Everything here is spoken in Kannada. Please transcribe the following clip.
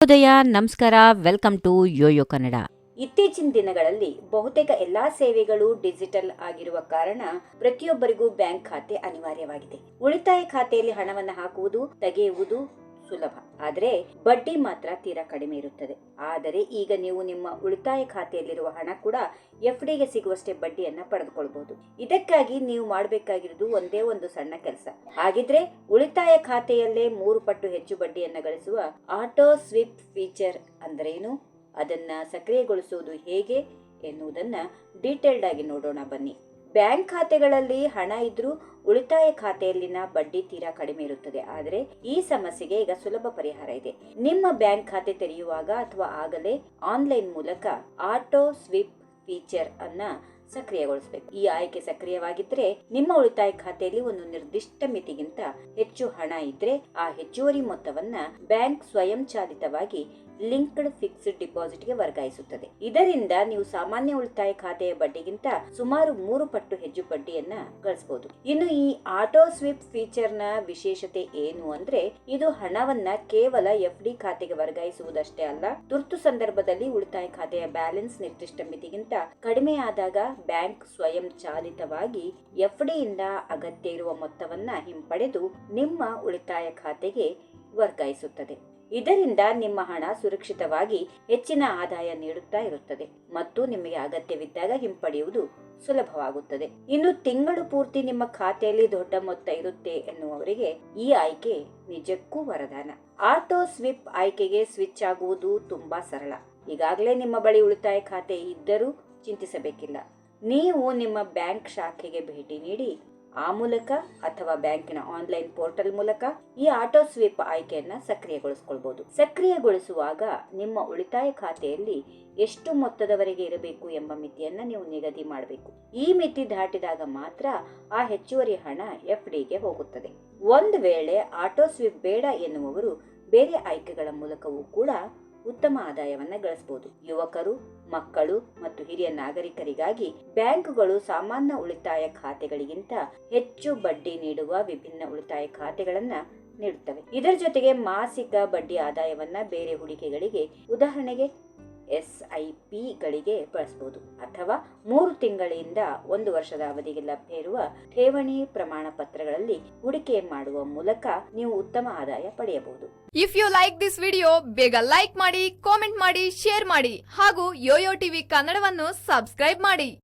ಶುಭೋದಯ ನಮಸ್ಕಾರ, ವೆಲ್ಕಮ್ ಟು ಯೋಯೋ ಕನ್ನಡ. ಇತ್ತೀಚಿನ ದಿನಗಳಲ್ಲಿ ಬಹುತೇಕ ಎಲ್ಲಾ ಸೇವೆಗಳು ಡಿಜಿಟಲ್ ಆಗಿರುವ ಕಾರಣ ಪ್ರತಿಯೊಬ್ಬರಿಗೂ ಬ್ಯಾಂಕ್ ಖಾತೆ ಅನಿವಾರ್ಯವಾಗಿದೆ. ಉಳಿತಾಯ ಖಾತೆಯಲ್ಲಿ ಹಣವನ್ನು ಹಾಕುವುದು, ತೆಗೆಯುವುದು ಸುಲಭ. ಆದರೆ ಬಡ್ಡಿ ಮಾತ್ರ ತೀರಾ ಕಡಿಮೆ ಇರುತ್ತದೆ. ಆದರೆ ಈಗ ನೀವು ನಿಮ್ಮ ಉಳಿತಾಯ ಖಾತೆಯಲ್ಲಿರುವ ಹಣ ಕೂಡ ಎಫ್ ಡಿಗೆ ಸಿಗುವಷ್ಟೇ ಬಡ್ಡಿಯನ್ನ ಪಡೆದುಕೊಳ್ಬಹುದು. ಇದಕ್ಕಾಗಿ ನೀವು ಮಾಡಬೇಕಾಗಿರುವುದು ಒಂದೇ ಒಂದು ಸಣ್ಣ ಕೆಲಸ. ಹಾಗಿದ್ರೆ ಉಳಿತಾಯ ಖಾತೆಯಲ್ಲೇ ಮೂರು ಪಟ್ಟು ಹೆಚ್ಚು ಬಡ್ಡಿಯನ್ನ ಗಳಿಸುವ ಆಟೋ ಸ್ವಿಪ್ ಫೀಚರ್ ಅಂದ್ರೇನು? ಅದನ್ನ ಸಕ್ರಿಯಗೊಳಿಸುವುದು ಹೇಗೆ ಎನ್ನುವುದನ್ನ ಡೀಟೇಲ್ಡ್ ಆಗಿ ನೋಡೋಣ ಬನ್ನಿ. ಬ್ಯಾಂಕ್ ಖಾತೆಗಳಲ್ಲಿ ಹಣ ಇದ್ರೂ ಉಳಿತಾಯ ಖಾತೆಯಲ್ಲಿನ ಬಡ್ಡಿ ತೀರಾ ಕಡಿಮೆ ಇರುತ್ತದೆ. ಆದರೆ ಈ ಸಮಸ್ಯೆಗೆ ಈಗ ಸುಲಭ ಪರಿಹಾರ ಇದೆ. ನಿಮ್ಮ ಬ್ಯಾಂಕ್ ಖಾತೆ ತೆರೆಯುವಾಗ ಅಥವಾ ಆಗಲೇ ಆನ್ಲೈನ್ ಮೂಲಕ ಆಟೋ ಸ್ವಿಪ್ ಫೀಚರ್ ಅನ್ನ ಸಕ್ರಿಯಗೊಳಿಸಬೇಕು. ಈ ಆಯ್ಕೆ ಸಕ್ರಿಯವಾಗಿದ್ದರೆ ನಿಮ್ಮ ಉಳಿತಾಯ ಖಾತೆಯಲ್ಲಿ ಒಂದು ನಿರ್ದಿಷ್ಟ ಮಿತಿಗಿಂತ ಹೆಚ್ಚು ಹಣ ಇದ್ರೆ ಆ ಹೆಚ್ಚುವರಿ ಮೊತ್ತವನ್ನ ಬ್ಯಾಂಕ್ ಸ್ವಯಂಚಾಲಿತವಾಗಿ ಲಿಂಕ್ಡ್ ಫಿಕ್ಸ್ಡ್ ಡಿಪಾಸಿಟ್ಗೆ ವರ್ಗಾಯಿಸುತ್ತದೆ. ಇದರಿಂದ ನೀವು ಸಾಮಾನ್ಯ ಉಳಿತಾಯ ಖಾತೆಯ ಬಡ್ಡಿಗಿಂತ ಸುಮಾರು ಮೂರು ಪಟ್ಟು ಹೆಚ್ಚು ಬಡ್ಡಿಯನ್ನ ಗಳಿಸಬಹುದು. ಇನ್ನು ಈ ಆಟೋ ಸ್ವಿಪ್ ಫೀಚರ್ನ ವಿಶೇಷತೆ ಏನು ಅಂದ್ರೆ, ಇದು ಹಣವನ್ನ ಕೇವಲ ಎಫ್ ಡಿ ಖಾತೆಗೆ ವರ್ಗಾಯಿಸುವುದಷ್ಟೇ ಅಲ್ಲ, ತುರ್ತು ಸಂದರ್ಭದಲ್ಲಿ ಉಳಿತಾಯ ಖಾತೆಯ ಬ್ಯಾಲೆನ್ಸ್ ನಿರ್ದಿಷ್ಟ ಮಿತಿಗಿಂತ ಕಡಿಮೆ ಆದಾಗ ಬ್ಯಾಂಕ್ ಸ್ವಯಂ ಚಾಲಿತವಾಗಿ ಎಫ್ ಡಿಯಿಂದ ಅಗತ್ಯ ಇರುವ ಮೊತ್ತವನ್ನ ಹಿಂಪಡೆದು ನಿಮ್ಮ ಉಳಿತಾಯ ಖಾತೆಗೆ ವರ್ಗಾಯಿಸುತ್ತದೆ. ಇದರಿಂದ ನಿಮ್ಮ ಹಣ ಸುರಕ್ಷಿತವಾಗಿ ಹೆಚ್ಚಿನ ಆದಾಯ ನೀಡುತ್ತಾ ಇರುತ್ತದೆ ಮತ್ತು ನಿಮಗೆ ಅಗತ್ಯವಿದ್ದಾಗ ಹಿಂಪಡೆಯುವುದು ಸುಲಭವಾಗುತ್ತದೆ. ಇನ್ನು ತಿಂಗಳು ಪೂರ್ತಿ ನಿಮ್ಮ ಖಾತೆಯಲ್ಲಿ ದೊಡ್ಡ ಮೊತ್ತ ಇರುತ್ತೆ ಎನ್ನುವವರಿಗೆ ಈ ಆಯ್ಕೆ ನಿಜಕ್ಕೂ ವರದಾನ. ಆಟೋ ಸ್ವಿಪ್ ಆಯ್ಕೆಗೆ ಸ್ವಿಚ್ ಆಗುವುದು ತುಂಬಾ ಸರಳ. ಈಗಾಗಲೇ ನಿಮ್ಮ ಬಳಿ ಉಳಿತಾಯ ಖಾತೆ ಇದ್ದರೂ ಚಿಂತಿಸಬೇಕಿಲ್ಲ. ನೀವು ನಿಮ್ಮ ಬ್ಯಾಂಕ್ ಶಾಖೆಗೆ ಭೇಟಿ ನೀಡಿ ಆ ಮೂಲಕ ಅಥವಾ ಬ್ಯಾಂಕಿನ ಆನ್ಲೈನ್ ಪೋರ್ಟಲ್ ಮೂಲಕ ಈ ಆಟೋ ಸ್ವೀಪ್ ಆಯ್ಕೆಯನ್ನ ಸಕ್ರಿಯಗೊಳಿಸಿಕೊಳ್ಬಹುದು ಸಕ್ರಿಯಗೊಳಿಸುವಾಗ ನಿಮ್ಮ ಉಳಿತಾಯ ಖಾತೆಯಲ್ಲಿ ಎಷ್ಟು ಮೊತ್ತದವರೆಗೆ ಇರಬೇಕು ಎಂಬ ಮಿತಿಯನ್ನ ನೀವು ನಿಗದಿ ಮಾಡಬೇಕು. ಈ ಮಿತಿ ದಾಟಿದಾಗ ಮಾತ್ರ ಆ ಹೆಚ್ಚುವರಿ ಹಣ ಎಫ್ ಡಿಗೆ ಹೋಗುತ್ತದೆ. ಒಂದು ವೇಳೆ ಆಟೋ ಸ್ವೀಪ್ ಬೇಡ ಎನ್ನುವವರು ಬೇರೆ ಆಯ್ಕೆಗಳ ಮೂಲಕವೂ ಕೂಡ ಉತ್ತಮ ಆದಾಯವನ್ನ ಗಳಿಸಬಹುದು ಯುವಕರು, ಮಕ್ಕಳು ಮತ್ತು ಹಿರಿಯ ನಾಗರಿಕರಿಗಾಗಿ ಬ್ಯಾಂಕುಗಳು ಸಾಮಾನ್ಯ ಉಳಿತಾಯ ಖಾತೆಗಳಿಗಿಂತ ಹೆಚ್ಚು ಬಡ್ಡಿ ನೀಡುವ ವಿಭಿನ್ನ ಉಳಿತಾಯ ಖಾತೆಗಳನ್ನ ನೀಡುತ್ತವೆ. ಇದರ ಜೊತೆಗೆ ಮಾಸಿಕ ಬಡ್ಡಿ ಆದಾಯವನ್ನ ಬೇರೆ ಹೂಡಿಕೆಗಳಿಗೆ, ಉದಾಹರಣೆಗೆ ಎಸ್ ಐ ಪಿಗಳಿಗೆ ಬಳಸಬಹುದು ಅಥವಾ ಮೂರು ತಿಂಗಳಿಂದ ಒಂದು ವರ್ಷದ ಅವಧಿಗೆ ಲಭ್ಯ ಇರುವ ಠೇವಣಿ ಪ್ರಮಾಣ ಪತ್ರಗಳಲ್ಲಿ ಹೂಡಿಕೆ ಮಾಡುವ ಮೂಲಕ ನೀವು ಉತ್ತಮ ಆದಾಯ ಪಡೆಯಬಹುದು. If you like this video ಬೇಗ ಲೈಕ್ ಮಾಡಿ ಕಾಮೆಂಟ್ ಮಾಡಿ ಶೇರ್ ಮಾಡಿ ಹಾಗೂ ಯೋಯೋ ಟಿವಿ ಕನ್ನಡವನ್ನು ಸಬ್ಸ್ಕ್ರೈಬ್ ಮಾಡಿ.